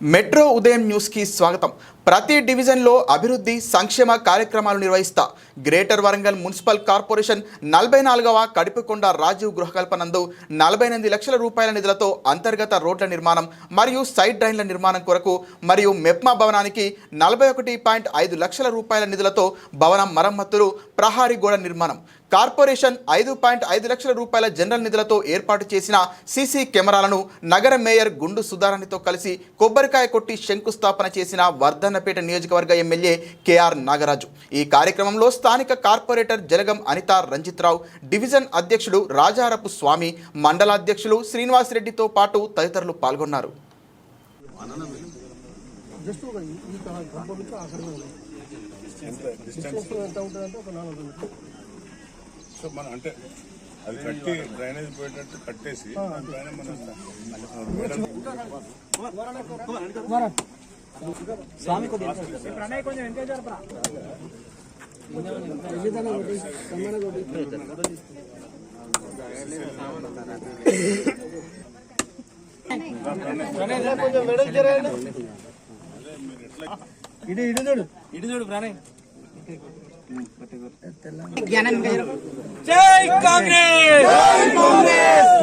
Metro ఉదయం న్యూస్కి స్వాగతం. ప్రతి డివిజన్లో అభివృద్ధి సంక్షేమ కార్యక్రమాలు నిర్వహిస్తా గ్రేటర్ వరంగల్ మున్సిపల్ కార్పొరేషన్ నలభై నాలుగవ కడిపికొండ రాజీవ్ గృహకల్పనందు నలభై ఎనిమిది లక్షల రూపాయల నిధులతో అంతర్గత రోడ్ల నిర్మాణం మరియు సైడ్ డ్రైన్ల నిర్మాణం కొరకు మరియు మెప్మా భవనానికి నలభై ఒకటి పాయింట్ ఐదు లక్షల రూపాయల నిధులతో భవనం మరమ్మతులు ప్రహారీ గోడ నిర్మాణం. కార్పొరేషన్ ఐదు పాయింట్ ఐదు లక్షల రూపాయల జనరల్ నిధులతో ఏర్పాటు చేసిన సీసీ కెమెరాలను నగర మేయర్ గుండు సుధారాణితో కలిసి కొబ్బరికాయ కొట్టి శంకుస్థాపన చేసిన వర్ధన్నపేట నియోజకవర్గ ఎమ్మెల్యే కేఆర్ నాగరాజు. ఈ కార్యక్రమంలో స్థానిక కార్పొరేటర్ జలగం అనిత రంజిత్రావు డివిజన్ అధ్యక్షుడు రాజారపు స్వామి మండలాధ్యక్షులు శ్రీనివాసరెడ్డితో పాటు తదితరులు పాల్గొన్నారు. డిస్టెన్స్ ఎంత ఉంటుందంటే ఒక నాలుగు వందల మీటర్లు. సో మనం అంటే అది కట్టి డ్రైనేజ్ పోయేటట్టు కట్టేసి సమ్మానం ఒకటి. కొంచెం వెడల్పు జరగండి. ఇటు ఇటు చూడు. ఇటు చూడు ప్రణయ్ జై కాంగ్రెస్!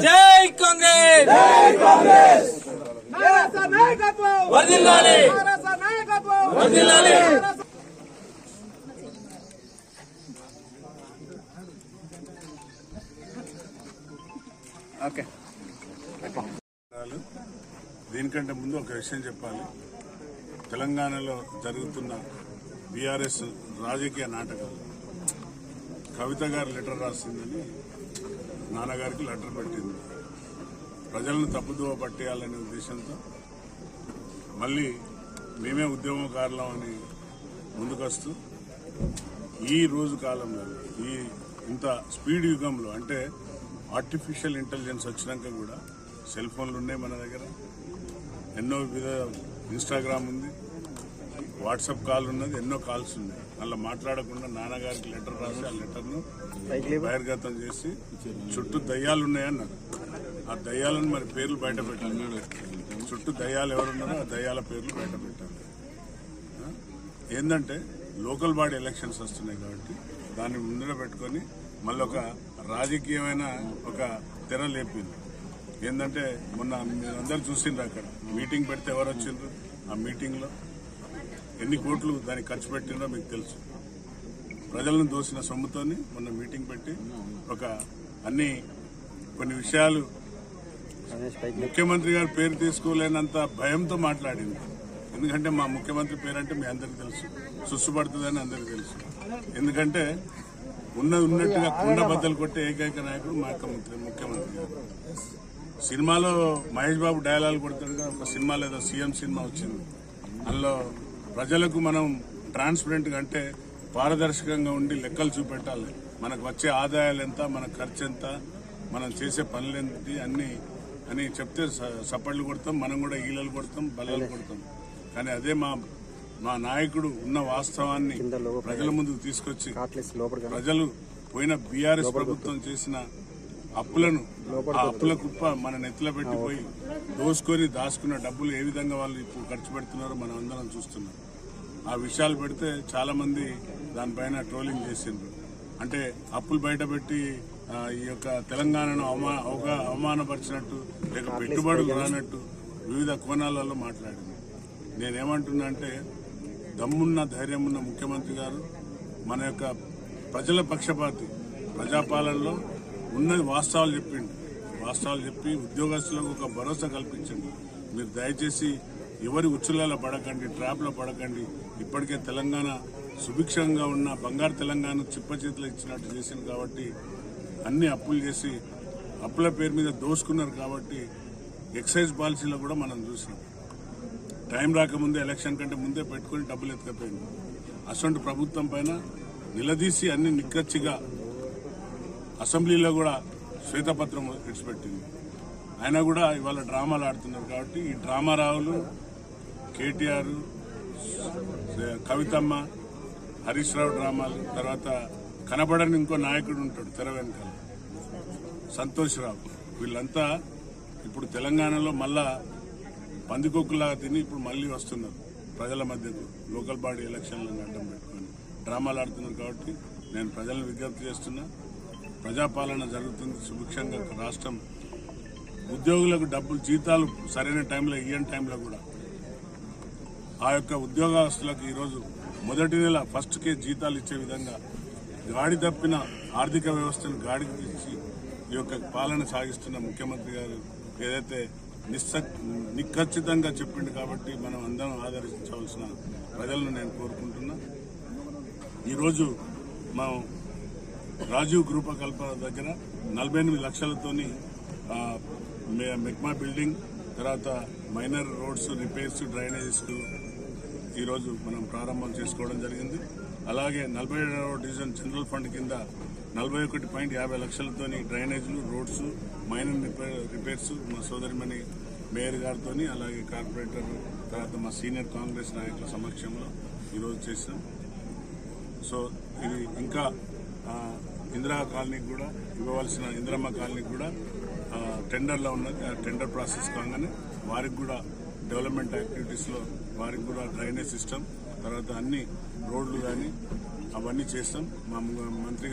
జై కాంగ్రెస్! వర్ధిల్లాలి వర్ధిల్లాలి ఓకే. దీనికంటే ముందు ఒక విషయం చెప్పాలి. తెలంగాణలో జరుగుతున్న బీఆర్ఎస్ రాజకీయ నాటకాలు కవిత గారు లెటర్ రాసిందని నాన్నగారికి లెటర్ పెట్టింది. ప్రజలను తప్పుదోవ పట్టేయాలనే ఉద్దేశంతో మళ్ళీ మేమే ఉద్యమకారులం అని ముందుకొస్తూ ఈ రోజు కాలంలో ఈ ఇంత స్పీడ్ యుగంలో అంటే ఆర్టిఫిషియల్ ఇంటెలిజెన్స్ వచ్చినాక కూడా సెల్ ఫోన్లు ఉన్నాయి మన దగ్గర. ఎన్నో విధ ఇన్స్టాగ్రామ్ ఉంది వాట్సాప్ కాల్ ఉన్నది ఎన్నో కాల్స్ ఉన్నాయి. అలా మాట్లాడకుండా నాన్నగారికి లెటర్ రాసి ఆ లెటర్ను బహిర్గతం చేసి చుట్టూ దయ్యాలు ఉన్నాయన్నారు. ఆ దయ్యాలను మరి పేర్లు బయట పెట్టాలి. చుట్టూ దయ్యాలు ఎవరున్నారో ఆ దయ్యాల పేర్లు బయట పెట్టాలి. ఏంటంటే లోకల్ బాడీ ఎలక్షన్స్ వస్తున్నాయి కాబట్టి దాన్ని ముందర పెట్టుకొని మళ్ళీ ఒక రాజకీయమైన ఒక తెర లేపింది. ఏంటంటే మొన్న మీరందరూ చూసిండ్రు అక్కడ. మీటింగ్ పెడితే ఎవరు వచ్చిండ్రు? ఆ మీటింగ్లో ఎన్ని కోట్లు దానికి ఖర్చు పెట్టిండ్రో మీకు తెలుసు. ప్రజలను దోసిన సొమ్ముతోని మొన్న మీటింగ్ పెట్టి ఒక అన్ని కొన్ని విషయాలు ముఖ్యమంత్రి గారు పేరు తీసుకోలేనంత భయంతో మాట్లాడింది. ఎందుకంటే మా ముఖ్యమంత్రి పేరు అంటే మీ అందరికి తెలుసు. సుస్సుపడుతుందని అందరికి తెలుసు. ఎందుకంటే ఉన్నది ఉన్నట్టుగా కుండ బద్దలు కొట్టే ఏకైక నాయకుడు మా యొక్క ముఖ్యమంత్రి గారు. సినిమాలో మహేష్ బాబు డైలాగ్ కొడతాడుగా ఒక సినిమా లేదా సీఎం సినిమా వచ్చింది. అందులో ప్రజలకు మనం ట్రాన్స్పరెంట్గా అంటే పారదర్శకంగా ఉండి లెక్కలు చూపెట్టాలి. మనకు వచ్చే ఆదాయాలు ఎంత మన ఖర్చు ఎంత మనం చేసే పనులు ఏంటి అన్ని అని చెప్తే సప్పట్లు కొడతాం మనం కూడా ఈలలు కొడతాం బలాలు కొడతాం. కానీ అదే మా మా నాయకుడు ఉన్న వాస్తవాన్ని ప్రజల ముందుకు తీసుకొచ్చి ప్రజలు పోయిన బీఆర్ఎస్ ప్రభుత్వం చేసిన అప్పులను ఆ అప్పుల కుప్ప మన నెత్తిలో పెట్టిపోయి దోసుకొని దాచుకున్న డబ్బులు ఏ విధంగా వాళ్ళు ఇప్పుడు ఖర్చు పెడుతున్నారో మనం అందరం చూస్తున్నాం. ఆ విషయాలు పెడితే చాలా మంది దానిపైన ట్రోలింగ్ చేసిండ్రు. అంటే అప్పులు బయట పెట్టి ఆ, ఈ యొక్క తెలంగాణను అవమా అవగా- అవమానపరిచినట్టు లేక పెట్టుబడులు రానట్టు వివిధ కోణాలలో మాట్లాడింది. నేనేమంటున్నా అంటే దమ్మున్న ధైర్యం ఉన్న ముఖ్యమంత్రి గారు మన యొక్క ప్రజల పక్షపాతి ప్రజాపాలనలో ఉన్నది వాస్తవాలు చెప్పిండు. వాస్తవాలు చెప్పి ఉద్యోగస్తులకు ఒక భరోసా కల్పించండి. మీరు దయచేసి ఎవరి ఉచ్చులలో పడకండి ట్రాప్లో పడకండి. ఇప్పటికే తెలంగాణ సుభిక్షంగా ఉన్న బంగారు తెలంగాణ చిప్ప చేతిలో ఇచ్చినట్టు చేసింది కాబట్టి అన్ని అప్పులు చేసి అప్పుల పేరు మీద దోసుకున్నారు కాబట్టి ఎక్సైజ్ పాలసీలో కూడా మనం చూసినాం. టైం రాకముందే ఎలక్షన్ కంటే ముందే పెట్టుకుని డబ్బులు ఎత్తుకపోయింది. అటువంటి ప్రభుత్వం పైన నిలదీసి అన్ని నిక్కచ్చిగా అసెంబ్లీలో కూడా శ్వేతపత్రం విడిచిపెట్టింది. అయినా కూడా ఇవాళ డ్రామాలు ఆడుతున్నారు కాబట్టి ఈ డ్రామా రావులు కేటీఆర్ కవితమ్మ హరీష్ రావు డ్రామాలు తర్వాత కనబడని ఇంకో నాయకుడు ఉంటాడు తెర వెనకాల సంతోష్ రావు. వీళ్ళంతా ఇప్పుడు తెలంగాణలో మళ్ళా పందికొక్కులాగా తిని ఇప్పుడు మళ్ళీ వస్తున్నారు ప్రజల మధ్యకు. లోకల్ బాడీ ఎలక్షన్లను అడ్డం పెట్టుకొని డ్రామాలు ఆడుతున్నారు కాబట్టి నేను ప్రజలను విజ్ఞప్తి చేస్తున్నా. ప్రజాపాలన జరుగుతుంది సుభిక్షంగా రాష్ట్రం ఉద్యోగులకు డబ్బులు జీతాలు సరైన టైంలో ఇయ్యని టైంలో కూడా. ఆ యొక్క ఉద్యోగస్తులకు ఈరోజు మొదటి నెల ఫస్ట్కే జీతాలు ఇచ్చే విధంగా గాడి తప్పిన ఆర్థిక వ్యవస్థను గాడికి తీసి ఈ యొక్క పాలన సాగిస్తున్న ముఖ్యమంత్రి గారు ఏదైతే నిస్స నిఖచ్చితంగా చెప్పిండు కాబట్టి మనం అందరం ఆదరించవలసిన ప్రజలను నేను కోరుకుంటున్నా. ఈరోజు మనం రాజీవ్ గృహకల్ప దగ్గర నలభై ఎనిమిది లక్షలతోని మెక్మా బిల్డింగ్ తర్వాత మైనర్ రోడ్స్ రిపేర్స్ డ్రైనేజెస్ ఈరోజు మనం ప్రారంభం చేసుకోవడం జరిగింది. అలాగే నలభై ఏడవ డివిజన్ జనరల్ ఫండ్ కింద నలభై ఒకటి పాయింట్ యాభై లక్షలతోని డ్రైనేజీలు రోడ్స్ మైనర్ రిపేర్ రిపేర్స్ మా సోదరిమణి మేయర్ గారితో అలాగే కార్పొరేటర్ తర్వాత మా సీనియర్ కాంగ్రెస్ నాయకుల సమక్షంలో ఈరోజు చేసాం సో ఇది ఇంకా ఇందిరా కాలనీకి కూడా ఇవ్వవలసిన ఇందిరమ్మ కాలనీకి కూడా టెండర్లో ఉన్నది ఆ టెండర్ ప్రాసెస్ కాగానే వారికి కూడా డెవలప్మెంట్ యాక్టివిటీస్లో వారికి కూడా డ్రైనేజ్ సిస్టమ్ తర్వాత అన్ని రోడ్లు కానీ అవన్నీ చేస్తాం. మా మంత్రి